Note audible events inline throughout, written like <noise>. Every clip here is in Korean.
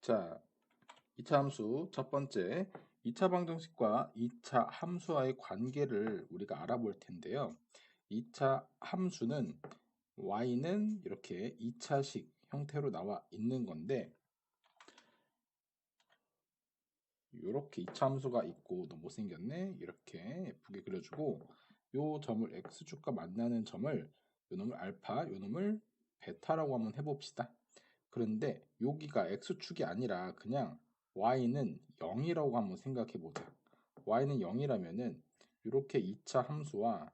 자, 2차 함수 첫 번째 2차 방정식과 2차 함수와의 관계를 우리가 알아볼 텐데요. 2차 함수는 y는 이렇게 2차식 형태로 나와 있는 건데 이렇게 2차 함수가 있고 너무 못생겼네 이렇게 예쁘게 그려주고 요 점을 x축과 만나는 점을 요 놈을 알파 요 놈을 베타라고 한번 해봅시다. 그런데 여기가 x축이 아니라 그냥 y는 0이라고 한번 생각해 보자. y는 0이라면은 이렇게 2차 함수와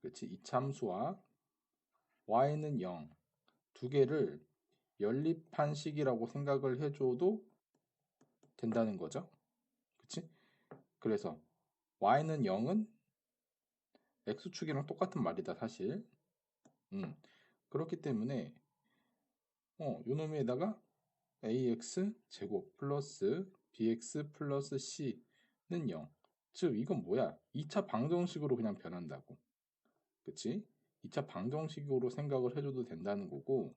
그렇지 2차 함수와 y는 0 두 개를 연립한 식이라고 생각을 해줘도 된다는 거죠. 그치? 그래서 y는 0은 x축이랑 똑같은 말이다 사실. 음. 그렇기 때문에 어, 요 놈에다가 ax 제곱 플러스 bx 플러스 c는 0. 즉 이건 뭐야? 2차 방정식으로 그냥 변한다고. 그치? 2차 방정식으로 생각을 해줘도 된다는 거고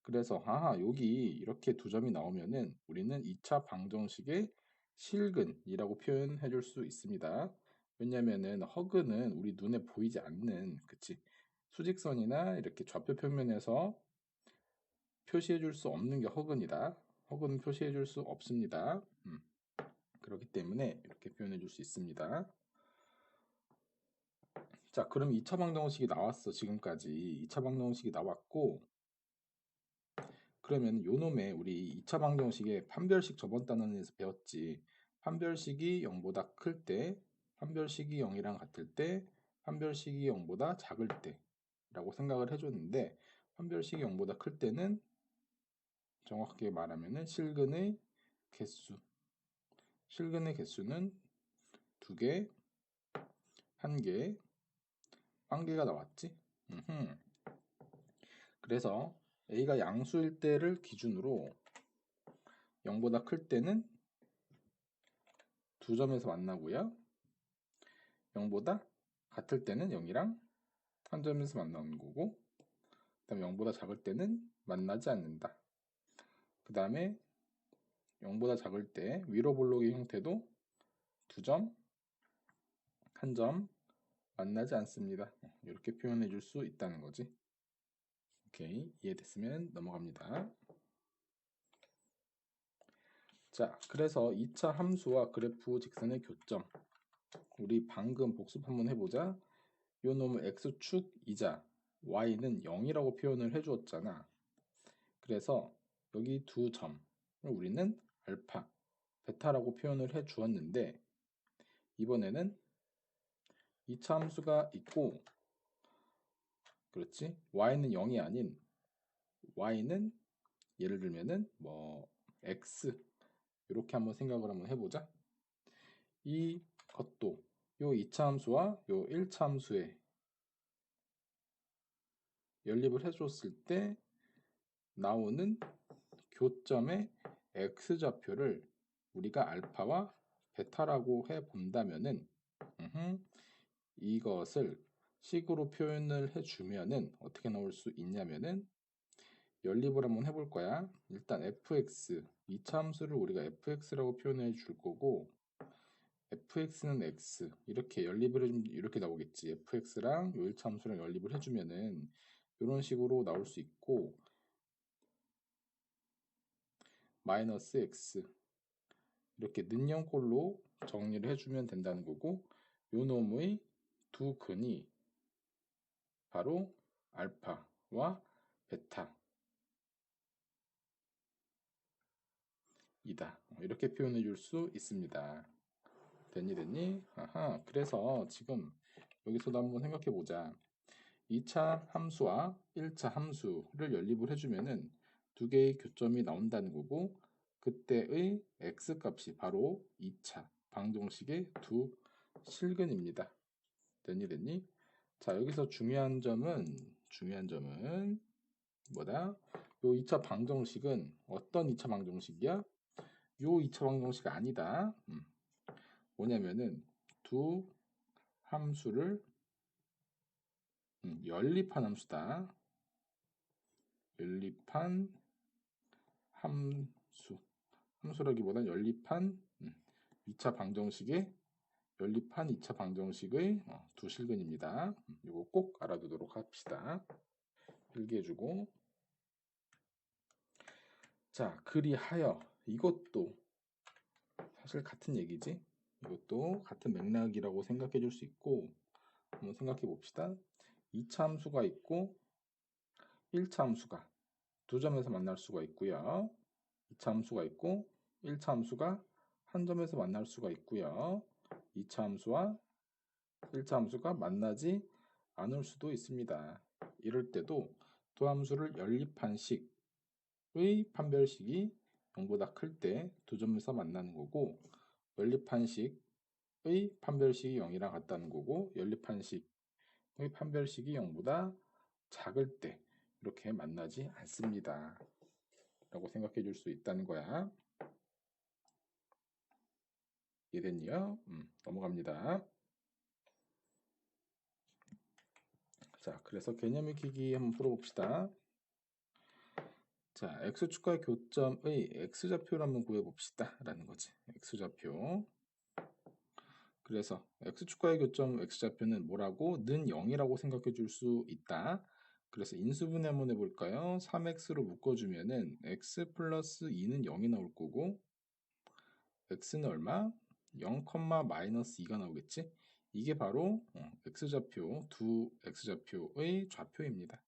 그래서 아하 여기 이렇게 두 점이 나오면은 우리는 2차 방정식의 실근이라고 표현해 줄 수 있습니다. 왜냐면은 허근은 우리 눈에 보이지 않는 그치 수직선이나 이렇게 좌표 평면에서 표시해 줄 수 없는 게 허근이다. 허근은 표시해 줄 수 없습니다. 음. 그렇기 때문에 이렇게 표현해 줄 수 있습니다. 자, 그럼 2차 방정식이 나왔어. 지금까지 2차 방정식이 나왔고 그러면 요놈의 우리 2차 방정식의 판별식 저번 단원에서 배웠지. 판별식이 0보다 클 때, 판별식이 0이랑 같을 때, 판별식이 0보다 작을 때 라고 생각을 해줬는데 판별식이 0보다 클 때는 정확하게 말하면 실근의 개수 실근의 개수는 두 개, 한 개, 한 개가 나왔지? 음흠. 그래서 A가 양수일 때를 기준으로 0보다 클 때는 두 점에서 만나고요. 0보다 같을 때는 0이랑 한 점에서 만나는 거고 그 다음에 0보다 작을 때는 만나지 않는다. 그 다음에 0보다 작을 때 위로 볼록의 형태도 두 점, 한 점 만나지 않습니다. 이렇게 표현해 줄 수 있다는 거지. 오케이 이해됐으면 넘어갑니다. 자 그래서 2차 함수와 그래프 직선의 교점 우리 방금 복습 한번 해보자. 요 놈은 x축 이자 y는 0이라고 표현을 해주었잖아. 그래서 여기 두 점을 우리는 알파, 베타라고 표현을 해 주었는데 이번에는 2차 함수가 있고 그렇지? y는 0이 아닌 y는 예를 들면은 뭐 x 이렇게 한번 생각을 한번 해보자. 이 것도 요 2차 함수와 요 1차 함수에 연립을 해줬을 때 나오는 교점의 x좌표를 우리가 알파와 베타라고 해 본다면은 이것을 식으로 표현을 해주면은 어떻게 나올 수 있냐면은 연립을 한번 해볼 거야. 일단 fx, 2차 함수를 우리가 fx라고 표현해 줄 거고 fx는 x. 이렇게 연립을 해주면 이렇게 나오겠지. fx랑 요 1차 함수랑 연립을 해주면은 이런 식으로 나올 수 있고 마이너스 x. 이렇게 는영꼴로 정리를 해주면 된다는 거고 요 놈의 두 근이 바로 알파와 베타 이다. 이렇게 표현해 줄 수 있습니다 됐니 됐니? 아하 그래서 지금 여기서도 한번 생각해 보자 2차 함수와 1차 함수를 연립을 해주면은 두 개의 교점이 나온다는 거고 그때의 x값이 바로 2차 방정식의 두 실근입니다. 됐니 됐니? 자 여기서 중요한 점은 중요한 점은 뭐다? 요 2차 방정식은 어떤 2차 방정식이야? 요 2차 방정식 아니다. 음. 뭐냐면은 두 함수를 음, 연립한 함수다. 연립한 함수 함수라기보단 연립한 2차 음, 방정식의 연립한 2차 방정식의 어, 두 실근입니다. 이거 음, 꼭 알아두도록 합시다. 필기해주고 자 그리하여 이것도 사실 같은 얘기지 이것도 같은 맥락이라고 생각해 줄 수 있고 한번 생각해 봅시다. 2차 함수가 있고 1차 함수가 두 점에서 만날 수가 있고요. 2차 함수가 있고 1차 함수가 한 점에서 만날 수가 있고요. 2차 함수와 1차 함수가 만나지 않을 수도 있습니다. 이럴 때도 두 함수를 연립한 식의 판별식이 0보다 클 때 두 점에서 만나는 거고 연립한식의 판별식이 0이랑 같다는 거고 연립한식의 판별식이 0보다 작을 때 이렇게 만나지 않습니다. 라고 생각해 줄 수 있다는 거야. 이해됐니요? 음, 넘어갑니다. 자, 그래서 개념 익히기 한번 풀어봅시다. 자, x축과 교점의 x좌표를 한번 구해봅시다. 라는 거지. x좌표. 그래서 x축과의 교점 x좌표는 뭐라고? 는 0이라고 생각해 줄 수 있다. 그래서 인수분해 한번 해볼까요? 3x로 묶어주면은 x 플러스 2는 0이 나올 거고 x는 얼마? 0, 마이너스 2가 나오겠지? 이게 바로 어, x좌표, 두 x좌표의 좌표입니다.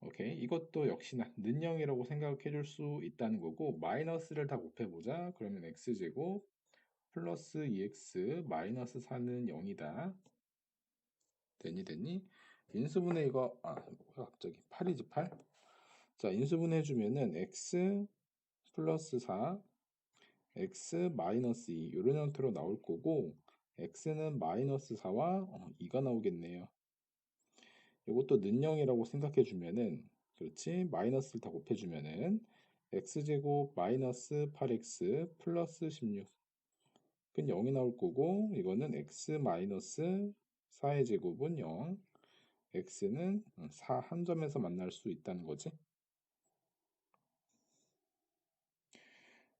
오케이. 이것도 역시나 는영이라고 생각해 줄 수 있다는 거고 마이너스를 다 곱해보자. 그러면 x제곱 플러스 2x 마이너스 4는 0이다. 됐니 됐니? 인수분해 이거 아 갑자기 8이지 8? 자 인수분해 해주면은 x 플러스 4 x 마이너스 2 이런 형태로 나올 거고 x는 마이너스 4와 어, 2가 나오겠네요. 이것도 는영이라고 생각해 주면은 그렇지? 마이너스를 다 곱해 주면은 x제곱 마이너스 8x 플러스 16 그건 0이 나올 거고 이거는 x 마이너스 4의 제곱은 0 x는 4 한 점에서 만날 수 있다는 거지?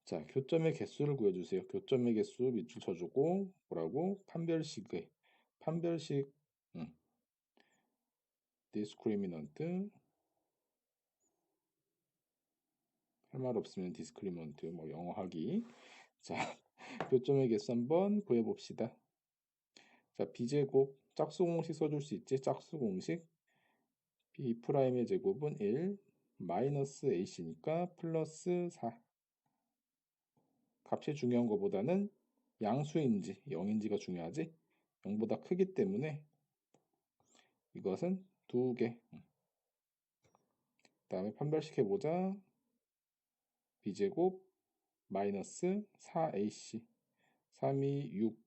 자 교점의 개수를 구해주세요. 교점의 개수 밑줄 쳐주고 뭐라고? 판별식의. 판별식 음, discriminant 할 말 없으면 discriminant 뭐 영어 하기 <laughs> 자 교점의 개수 한번 구해봅시다. 자 b제곱 짝수 공식 써줄 수 있지? 짝수 공식. B 프라임의 제곱은 1 마이너스 ac니까 플러스 4 값이 중요한 것보다는 양수인지 0인지가 중요하지? 0보다 크기 때문에. 이것은 두 개. 그 다음에 판별시켜보자. b제곱 마이너스 4ac 3이 6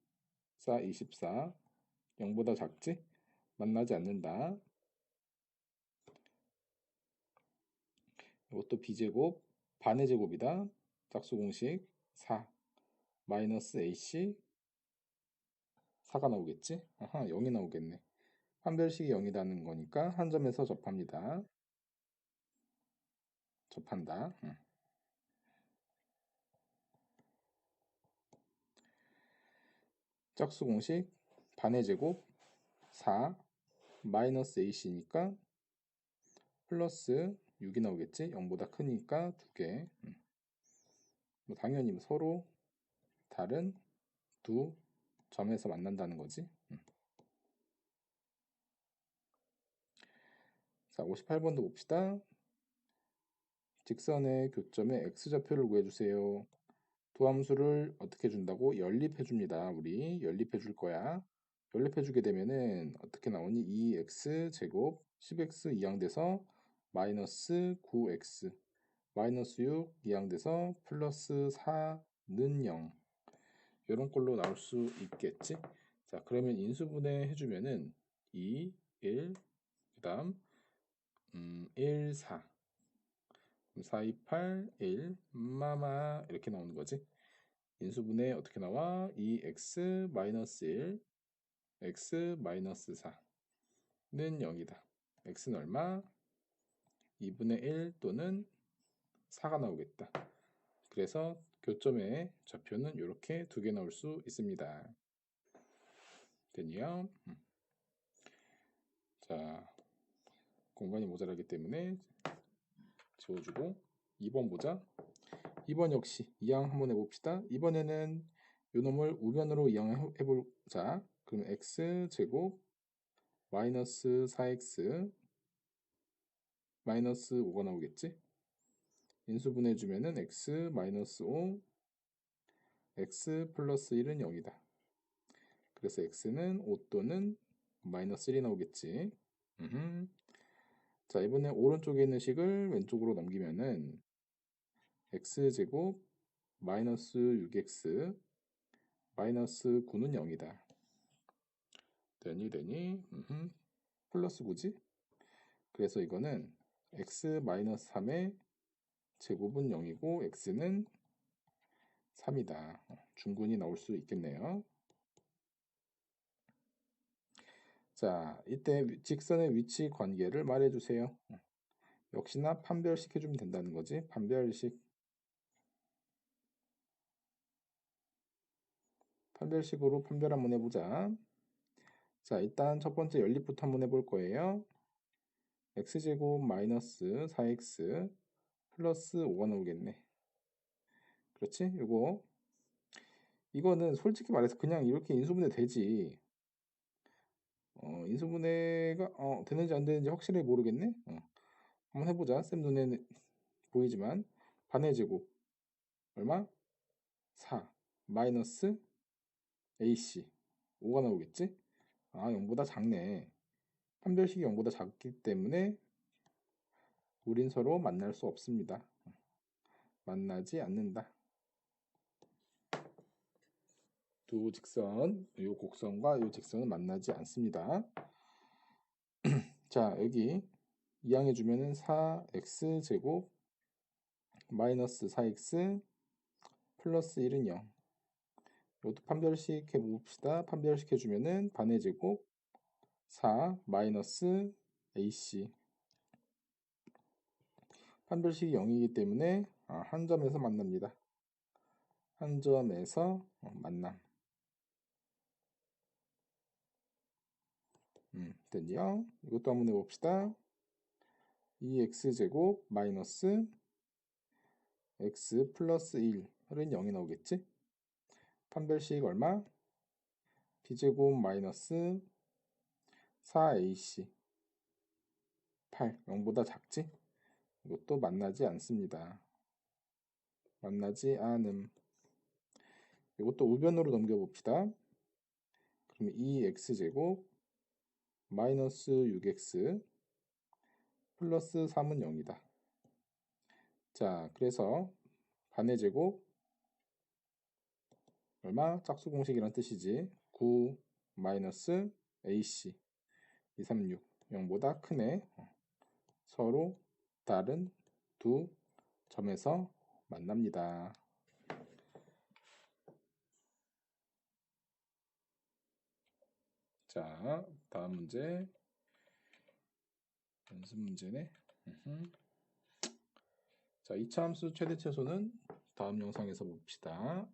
4 24 0보다 작지? 만나지 않는다. 이것도 b제곱 반의 제곱이다. 짝수 공식 4 마이너스 ac 4가 나오겠지? 아하 0이 나오겠네. 판별식이 0이라는 거니까 한 점에서 접합니다. 접한다. 응. 짝수 공식 반의 제곱 4 마이너스 ac니까 플러스 6이 나오겠지? 0보다 크니까 2개. 응. 뭐 당연히 서로 다른 두 점에서 만난다는 거지. 응. 자, 58번도 봅시다. 직선의 교점의 x좌표를 구해주세요. 두 함수를 어떻게 준다고? 연립해 줍니다. 우리 연립해 줄 거야. 연립해 주게 되면은 어떻게 나오니? 2x 제곱 10x 이항돼서 마이너스 9x 마이너스 6 이항돼서 플러스 4는 0 이런 꼴로 나올 수 있겠지? 자 그러면 인수분해 해주면은 2, 1, 그 다음 음, 1, 4 4, 2, 8, 1 마마 이렇게 나오는 거지 인수분해 어떻게 나와? 2x 마이너스 1 x 마이너스 4는 0이다 x는 얼마? 2분의 1 또는 4가 나오겠다. 그래서 교점의 좌표는 이렇게 두 개 나올 수 있습니다. 됐니요? 음. 자, 공간이 모자라기 때문에 지워주고 2번 보자. 2번 역시 이항 한번 해봅시다. 이번에는 요 놈을 우변으로 이항해보자. 그럼 x제곱 마이너스 4x 마이너스 5가 나오겠지? 인수분해주면은 x 마이너스 5 x 플러스 1은 0이다. 그래서 x는 5 또는 마이너스 1이 나오겠지. 음흠. 자, 이번에 오른쪽에 있는 식을 왼쪽으로 넘기면은 x제곱 마이너스 6x 마이너스 9는 0이다. 되니 되니 음흠. 플러스 9지? 그래서 이거는 x 마이너스 3의 제곱은 0이고 x는 3이다. 중근이 나올 수 있겠네요. 자, 이때 직선의 위치 관계를 말해주세요. 역시나 판별시켜주면 된다는 거지. 판별식. 판별식으로 판별 한번 해보자. 자, 일단 첫 번째 연립부터 한번 해볼 거예요. x제곱 마이너스 4x 플러스 5가 나오겠네. 그렇지? 이거 이거는 솔직히 말해서 그냥 이렇게 인수분해 되지. 어, 인수분해가 어, 되는지 안 되는지 확실히 모르겠네. 어. 한번 해보자. 쌤 눈에는 <laughs> 보이지만 반의 제곱 얼마? 4 마이너스 AC 5가 나오겠지? 아 0보다 작네. 판별식이 0보다 작기 때문에 우린 서로 만날 수 없습니다. 만나지 않는다. 두 직선, 이 곡선과 이 직선은 만나지 않습니다. <clears throat> 자, 여기 이항해 주면은 4x 제곱 마이너스 4x 플러스 1은 0. 이것도 판별식 해봅시다. 판별식 해주면은 반의 제곱 4 마이너스 ac 판별식이 0이기 때문에 아, 한 점에서 만납니다. 한 점에서 어, 만남. 음, 됐죠? 이것도 한번 해봅시다. 2x제곱 마이너스 x 플러스 1은 0이 나오겠지? 판별식 얼마? b제곱 마이너스 4ac 8, 0보다 작지? 이것도 만나지 않습니다. 만나지 않음. 이것도 우변으로 넘겨봅시다. 그럼 2x제곱 마이너스 6x 플러스 3은 0이다. 자, 그래서 반의 제곱 얼마? 짝수 공식이란 뜻이지. 9 마이너스 ac 236 0보다 크네. 서로 다른 두 점에서 만납니다. 자, 다음 문제. 연습 문제네. 자, 이차 함수 최대 최소는 다음 영상에서 봅시다.